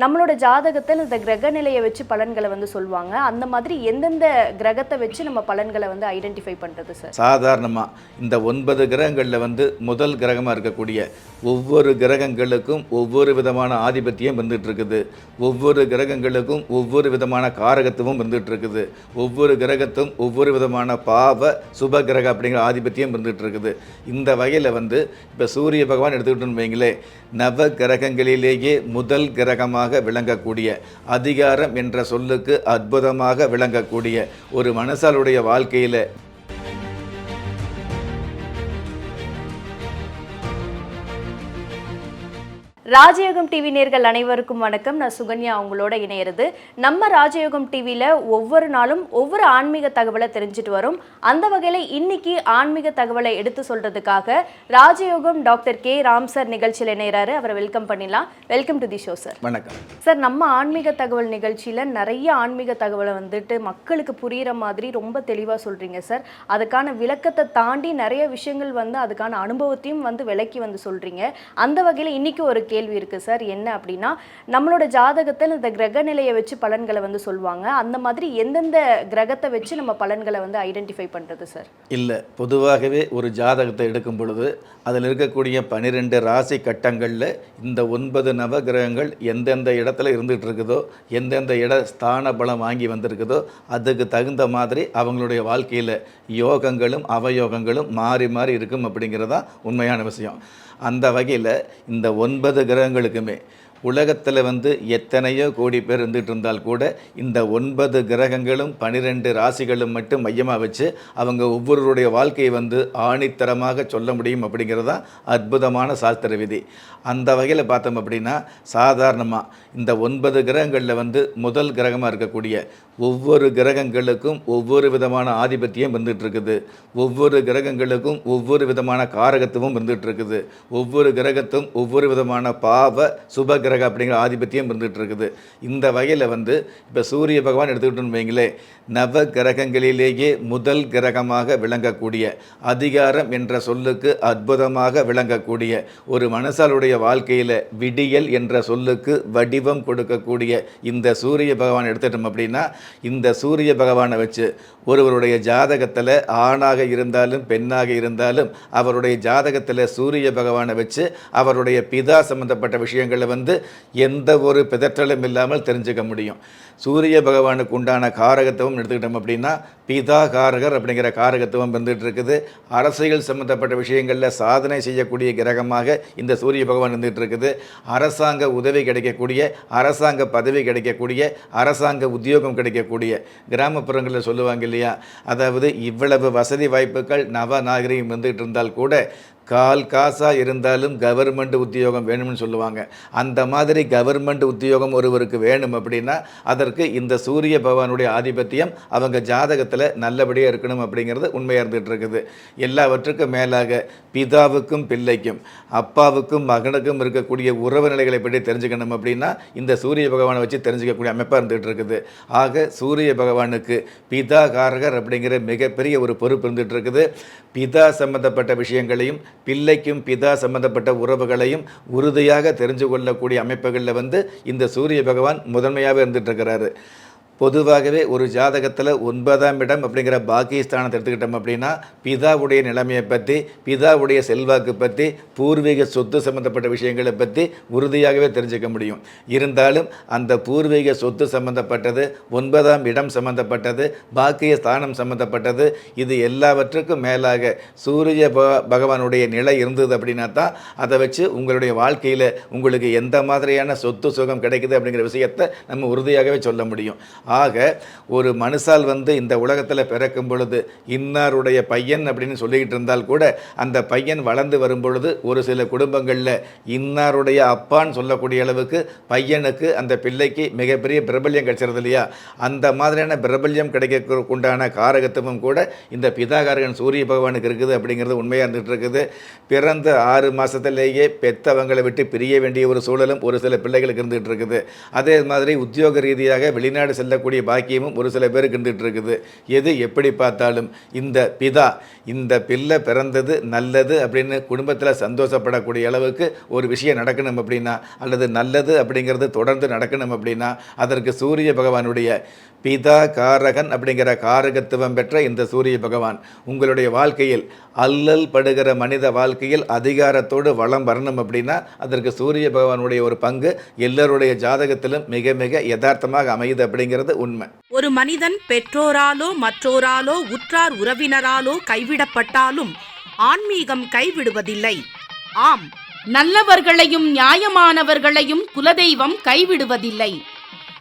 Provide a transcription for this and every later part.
நம்மளோட ஜாதகத்தில் இந்த கிரக நிலையை வச்சு பலன்களை வந்து சொல்லுவாங்க. அந்த மாதிரி எந்தெந்த கிரகத்தை வச்சு நம்ம பலன்களை வந்து ஐடென்டிஃபை பண்ணுறது சார் சாதாரணமாக இந்த ஒன்பது கிரகங்களில் வந்து முதல் கிரகமாக இருக்கக்கூடிய ஒவ்வொரு கிரகங்களுக்கும் ஒவ்வொரு விதமான ஆதிபத்தியம் வந்துட்டு இருக்குது ஒவ்வொரு கிரகங்களுக்கும் ஒவ்வொரு விதமான காரகத்துவம் வந்துட்டு இருக்குது ஒவ்வொரு கிரகத்தும் ஒவ்வொரு விதமான பாவ சுப கிரக அப்படிங்கிற ஆதிபத்தியம் வந்துட்டு இருக்குது இந்த வகையில் வந்து இப்போ சூரிய பகவான் எடுத்துக்கிட்டோம்னு வைங்களேன் நவ கிரகங்களிலேயே முதல் கிரகமாக விளங்கக்கூடிய அதிகாரம் என்ற சொல்லுக்கு அற்புதமாக விளங்கக்கூடிய ஒரு மனசாலுடைய வாழ்க்கையில் ராஜயோகம் டிவி நேர்கள் அனைவருக்கும் வணக்கம். நான் சுகன்யா உங்களோட இணையிறது. நம்ம ராஜயோகம் டிவியில் ஒவ்வொரு நாளும் ஒவ்வொரு ஆன்மீக தகவலை தெரிஞ்சுட்டு வரோம். அந்த வகையில் இன்னைக்கு ஆன்மீக தகவலை எடுத்து சொல்றதுக்காக ராஜயோகம் டாக்டர் கே. ராம் சார் நிகழ்ச்சியில் இணைகிறாரு அவரை வெல்கம் பண்ணிடலாம். Welcome to the show sir. வணக்கம். சார் நம்ம ஆன்மீக தகவல் நிகழ்ச்சியில் நிறைய ஆன்மீக தகவலை வந்துட்டு மக்களுக்கு புரிகிற மாதிரி ரொம்ப தெளிவாக சொல்கிறீங்க சார். அதுக்கான விளக்கத்தை தாண்டி நிறைய விஷயங்கள் வந்து அதுக்கான அனுபவத்தையும் வந்து விளக்கி வந்து சொல்கிறீங்க அந்த வகையில் இன்னைக்கு ஒரு கேள்வி இருக்குது சார். என்ன அப்படின்னா நம்மளோட ஜாதகத்தில் இந்த கிரக நிலையை வச்சு பலன்களை வந்து சொல்லுவாங்க. அந்த மாதிரி எந்தெந்த கிரகத்தை வச்சு நம்ம பலன்களை வந்து ஐடென்டிஃபை பண்ணுறது சார்? இல்லை. பொதுவாகவே ஒரு ஜாதகத்தை எடுக்கும் பொழுது அதில் இருக்கக்கூடிய பன்னிரெண்டு ராசி கட்டங்களில் இந்த ஒன்பது நவ கிரகங்கள் எந்தெந்த இடத்துல இருந்துகிட்டு இருக்குதோ எந்தெந்த இட ஸ்தான பலம் வாங்கி வந்திருக்குதோ அதுக்கு தகுந்த மாதிரி அவங்களுடைய வாழ்க்கையில் யோகங்களும் அவயோகங்களும் மாறி மாறி இருக்கும் அப்படிங்கிறதான் உண்மையான விஷயம். அந்த வகையில் இந்த ஒன்பது கிரகங்களுக்குமே உலகத்தில் வந்து எத்தனையோ கோடி பேர் இருந்துகிட்டு இருந்தால் கூட இந்த ஒன்பது கிரகங்களும் பனிரெண்டு ராசிகளும் மட்டும் மையமாக வச்சு அவங்க ஒவ்வொருவருடைய வாழ்க்கையை வந்து ஆணித்தரமாக சொல்ல முடியும் அப்படிங்கிறதா அற்புதமான சாஸ்திர விதி. அந்த வகையில் பார்த்தோம் அப்படின்னா சாதாரணமாக இந்த ஒன்பது கிரகங்களில் வந்து முதல் கிரகமாக இருக்கக்கூடிய ஒவ்வொரு கிரகங்களுக்கும் ஒவ்வொரு விதமான ஆதிபத்தியம் இருந்துகிட்ருக்குது ஒவ்வொரு கிரகங்களுக்கும் ஒவ்வொரு விதமான காரகத்துவம் இருந்துகிட்ருக்குது ஒவ்வொரு கிரகத்தும் ஒவ்வொரு விதமான பாவ சுப கிரக அப்படிங்கிற ஆதிபத்தியம் இருந்துகிட்டு இருக்குது இந்த வகையில் வந்து இப்போ சூரிய பகவான் எடுத்துக்கிட்டோம்னு வைங்களேன் நவ கிரகங்களிலேயே முதல் கிரகமாக விளங்கக்கூடிய அதிகாரம் என்ற சொல்லுக்கு அற்புதமாக விளங்கக்கூடிய ஒரு மனசாலுடைய வாழ்க்கையில் விடியல் என்ற சொல்லுக்கு வடிவம் கொடுக்கக்கூடிய இந்த சூரிய பகவான் எடுத்துட்டோம் அப்படின்னா இந்த சூரிய பகவானை வச்சு ஒருவருடைய ஜாதகத்தில் ஆணாக இருந்தாலும் பெண்ணாக இருந்தாலும் அவருடைய ஜாதகத்தில் சூரிய பகவானை வச்சு அவருடைய பிதா சம்பந்தப்பட்ட விஷயங்களை வந்து எந்த ஒரு பிதற்றலும் இல்லாமல் தெரிஞ்சுக்க முடியும். சூரிய பகவானுக்கு உண்டான காரகத்துவம் எடுத்துக்கிட்டோம் அப்படின்னா பிதா காரகர் அப்படிங்கிற காரகத்துவம் வந்துட்டு இருக்குது. அரசியல் சம்பந்தப்பட்ட விஷயங்களில் சாதனை செய்யக்கூடிய கிரகமாக இந்த சூரிய பகவான் இருந்துகிட்டு இருக்குது. அரசாங்க உதவி கிடைக்கக்கூடிய அரசாங்க பதவி கிடைக்கக்கூடிய அரசாங்க உத்தியோகம் கிடைக்கக்கூடிய கிராமப்புறங்களில் சொல்லுவாங்க இல்லையா? அதாவது இவ்வளவு வசதி வாய்ப்புகள் நவ நாகரிகம் வந்துகிட்டு இருந்தால் கூட கால் காசாக இருந்தாலும் கவர்மெண்ட் உத்தியோகம் வேணும்னு சொல்லுவாங்க. அந்த மாதிரி கவர்மெண்ட் உத்தியோகம் ஒருவருக்கு வேணும் அப்படின்னா அதற்கு இந்த சூரிய பகவானுடைய ஆதிபத்தியம் அவங்க ஜாதகத்தில் நல்லபடியாக இருக்கணும் அப்படிங்கிறது உண்மையாக இருந்துகிட்டு இருக்குது எல்லாவற்றுக்கும் மேலாக பிதாவுக்கும் பிள்ளைக்கும் அப்பாவுக்கும் மகனுக்கும் இருக்கக்கூடிய உறவு நிலைகளை பற்றி தெரிஞ்சுக்கணும் அப்படின்னா இந்த சூரிய பகவானை வச்சு தெரிஞ்சுக்கக்கூடிய அமைப்பாக இருந்துகிட்டு இருக்குது ஆக சூரிய பகவானுக்கு பிதா காரகர் அப்படிங்கிற மிகப்பெரிய ஒரு பொறுப்பு இருந்துகிட்டு இருக்குது பிதா சம்பந்தப்பட்ட விஷயங்களையும் பிள்ளைக்கும் பிதா சம்பந்தப்பட்ட உறவுகளையும் உறுதியாக தெரிஞ்சு கொள்ளக்கூடிய அமைப்புகளில் வந்து இந்த சூரிய பகவான் முதன்மையாகவே இருந்துட்டு இருக்கிறாரு. பொதுவாகவே ஒரு ஜாதகத்தில் ஒன்பதாம் இடம் அப்படிங்கிற பாக்கியஸ்தானத்தை எடுத்துக்கிட்டோம் அப்படின்னா பிதாவுடைய நிலைமையை பற்றி பிதாவுடைய செல்வாக்கு பற்றி பூர்வீக சொத்து சம்பந்தப்பட்ட விஷயங்களை பற்றி உறுதியாகவே தெரிஞ்சுக்க முடியும். இருந்தாலும் அந்த பூர்வீக சொத்து சம்பந்தப்பட்டது ஒன்பதாம் இடம் சம்பந்தப்பட்டது பாக்கிய ஸ்தானம் சம்பந்தப்பட்டது இது எல்லாவற்றுக்கும் மேலாக சூரிய ப பகவானுடைய நிலை இருந்தது அப்படின்னா தான் அதை வச்சு உங்களுடைய வாழ்க்கையில் உங்களுக்கு எந்த மாதிரியான சொத்து சுகம் கிடைக்குது அப்படிங்கிற விஷயத்தை நம்ம உறுதியாகவே சொல்ல முடியும். ஆக ஒரு மனுஷால் வந்து இந்த உலகத்தில் பிறக்கும் பொழுது இன்னாருடைய பையன் அப்படின்னு சொல்லிக்கிட்டு இருந்தால் கூட அந்த பையன் வளர்ந்து வரும் பொழுது ஒரு சில குடும்பங்களில் இன்னாருடைய அப்பான்னு சொல்லக்கூடிய அளவுக்கு பையனுக்கு அந்த பிள்ளைக்கு மிகப்பெரிய பிரபல்யம் கிடைச்சிருது இல்லையா? அந்த மாதிரியான பிரபல்யம் கிடைக்க உண்டான காரகத்துவம் கூட இந்த பிதாகாரகன் சூரிய பகவானுக்கு இருக்குது அப்படிங்கிறது உண்மையாக இருந்துகிட்டு இருக்குது. பிறந்த ஆறு மாதத்திலேயே பெத்தவங்களை விட்டு பிரிய வேண்டிய ஒரு சூழலும் ஒரு சில பிள்ளைகளுக்கு இருந்துகிட்டு இருக்குது. அதே மாதிரி உத்தியோக ரீதியாக வெளிநாடு செல்ல செல்லக்கூடிய பாக்கியமும் ஒரு சில பேருக்கு இருந்துகிட்டு இருக்குது. எது எப்படி பார்த்தாலும் இந்த பிதா இந்த பிள்ளை பிறந்தது நல்லது அப்படின்னு குடும்பத்தில் சந்தோஷப்படக்கூடிய அளவுக்கு ஒரு விஷயம் நடக்கணும் அப்படின்னா அல்லது நல்லது அப்படிங்கிறது தொடர்ந்து நடக்கணும் அப்படின்னா அதற்கு சூரிய பகவானுடைய பிதா காரகன் அப்படிங்கிற காரகத்துவம் பெற்ற இந்த சூரிய பகவான் உங்களுடைய வாழ்க்கையில் அல்லல் படுகிற மனித வாழ்க்கையில் அதிகாரத்தோடு வளம் வரணும் அப்படின்னா அதற்கு சூரிய பகவானுடைய ஒரு பங்கு எல்லோருடைய ஜாதகத்திலும் மிக மிக யதார்த்தமாக அமையுது அப்படிங்கிறது உண்மை. ஒரு மனிதன் பெற்றோராலோ மற்றோராலோ உற்றார் உறவினராலோ கைவிடப்பட்டாலும் ஆன்மீகம் கைவிடுவதில்லை. ஆம் நல்லவர்களையும் நியாயமானவர்களையும் குலதெய்வம் கைவிடுவதில்லை.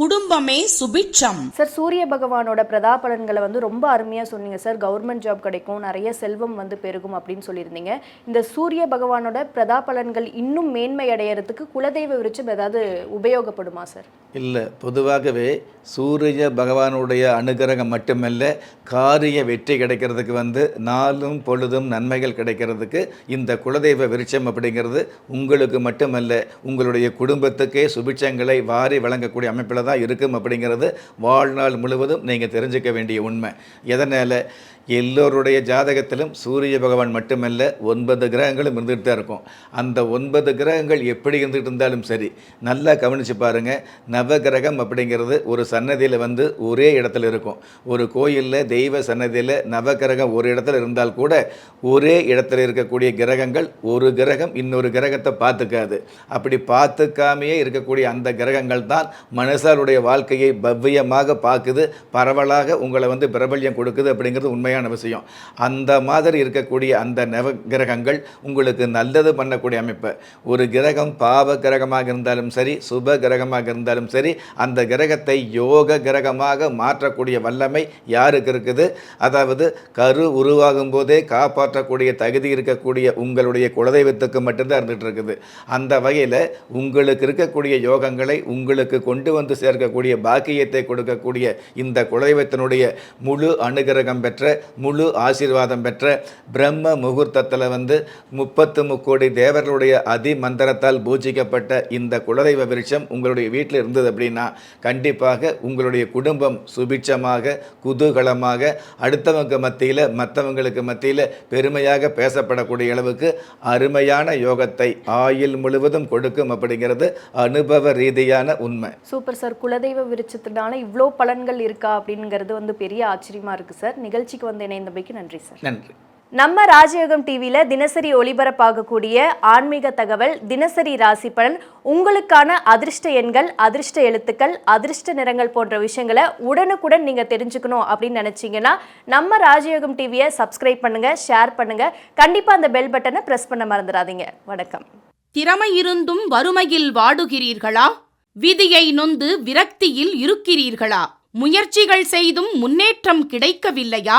குடும்பமே சுபிட்சம். சார் சூரிய பகவானோட பிரதாபலன்களை வந்து ரொம்ப அருமையாக சொன்னீங்க சார். கவர்மெண்ட் ஜாப் கிடைக்கும் நிறைய செல்வம் வந்து பெருகும் அப்படின்னு சொல்லியிருந்தீங்க. இந்த சூரிய பகவானோட பிரதாபலன்கள் இன்னும் மேன்மை அடையறதுக்கு குலதெய்வ விருட்சம் ஏதாவது உபயோகப்படுமா சார்? இல்லை பொதுவாகவே சூரிய பகவானுடைய அனுகிரகம் மட்டுமல்ல காரிய வெற்றி கிடைக்கிறதுக்கு வந்து நாளும் பொழுதும் நன்மைகள் கிடைக்கிறதுக்கு இந்த குலதெய்வ விருட்சம் அப்படிங்கிறது உங்களுக்கு மட்டுமல்ல உங்களுடைய குடும்பத்துக்கே சுபிட்சங்களை வாரி வழங்கக்கூடிய அமைப்பில் தான் இருக்கும் அப்படிங்கிறது வாழ்நாள் முழுவதும் நீங்கள் தெரிஞ்சுக்க வேண்டிய உண்மை. எதனால்? எல்லோருடைய ஜாதகத்திலும் சூரிய பகவான் மட்டுமல்ல ஒன்பது கிரகங்களும் இருந்துகிட்டு தான் இருக்கும். அந்த ஒன்பது கிரகங்கள் எப்படி இருந்துகிட்டு இருந்தாலும் சரி நல்லா கவனித்து பாருங்கள் நவகிரகம் அப்படிங்கிறது ஒரு சன்னதியில் வந்து ஒரே இடத்துல இருக்கும். ஒரு கோயிலில் தெய்வ சன்னதியில் நவகிரகம் ஒரு இடத்துல இருந்தால் கூட ஒரே இடத்துல இருக்கக்கூடிய கிரகங்கள் ஒரு கிரகம் இன்னொரு கிரகத்தை பார்த்துக்காது. அப்படி பார்த்துக்காமையே இருக்கக்கூடிய அந்த கிரகங்கள் தான் மனுஷாருடைய வாழ்க்கையை பவ்யமாக பார்க்குது. பரவலாக உங்களை வந்து பிரபல்யம் கொடுக்குது அப்படிங்கிறது உண்மையாக உண்மையான விஷயம். அந்த மாதிரி இருக்கக்கூடிய அந்த நவ கிரகங்கள் உங்களுக்கு நல்லது பண்ணக்கூடிய அமைப்பு. ஒரு கிரகம் பாவ கிரகமாக இருந்தாலும் சரி சுப கிரகமாக இருந்தாலும் சரி அந்த கிரகத்தை யோக கிரகமாக மாற்றக்கூடிய வல்லமை யாருக்கு இருக்குது? அதாவது கரு உருவாகும் போதே காப்பாற்றக்கூடிய தகுதி இருக்கக்கூடிய உங்களுடைய குலதெய்வத்துக்கு மட்டும்தான் இருந்துகிட்டு இருக்குது. அந்த வகையில் உங்களுக்கு இருக்கக்கூடிய யோகங்களை உங்களுக்கு கொண்டு வந்து சேர்க்கக்கூடிய பாக்கியத்தை கொடுக்கக்கூடிய இந்த குலதெய்வத்தினுடைய முழு அனுகிரகம் பெற்ற முழு ஆசீர்வாதம் பெற்ற பிரம்ம முகூர்த்தத்தில் வந்து முப்பத்து முக்கோடி தேவர்களுடைய அதி மந்திரத்தால் பூஜிக்கப்பட்ட இந்த குலதெய்வ விருட்சம் உங்களுடைய வீட்டில் இருந்தது அப்படின்னா கண்டிப்பாக உங்களுடைய குடும்பம் சுபிட்சமாக குதூகலமாக அடுத்தவங்க மத்தியில் மற்றவங்களுக்கு மத்தியில் பெருமையாக பேசப்படக்கூடிய அளவுக்கு அருமையான யோகத்தை ஆயுள் முழுவதும் கொடுக்கும் அப்படிங்கிறது அனுபவ ரீதியான உண்மை. சூப்பர் சார் குலதெய்வ விருட்சத்தினால இவ்வளோ பலன்கள் இருக்கா அப்படிங்கிறது வந்து பெரிய ஆச்சரியமா இருக்கு சார் நிகழ்ச்சிக்கு வந்து இணைந்தமைக்கு நன்றி சார். நன்றி. நம்ம ராஜயோகம் டிவியில் தினசரி ஒளிபரப்பாகக்கூடிய ஆன்மீக தகவல் தினசரி ராசி பலன் உங்களுக்கான அதிர்ஷ்ட எண்கள் அதிர்ஷ்ட எழுத்துக்கள் அதிர்ஷ்ட நிறங்கள் போன்ற விஷயங்களை உடனுக்குடன் நீங்கள் தெரிஞ்சுக்கணும் அப்படின்னு நினச்சிங்கன்னா நம்ம ராஜயோகம் டிவியை சப்ஸ்கிரைப் பண்ணுங்க ஷேர் பண்ணுங்க. கண்டிப்பாக அந்த பெல் பட்டனை ப்ரெஸ் பண்ண மறந்துடாதீங்க. வணக்கம். திறமை இருந்தும் வறுமையில் வாடுகிறீர்களா? விதியை நொந்து விரக்தியில் இருக்கிறீர்களா? முயற்சிகள் செய்தும் முன்னேற்றம் கிடைக்கவில்லையா?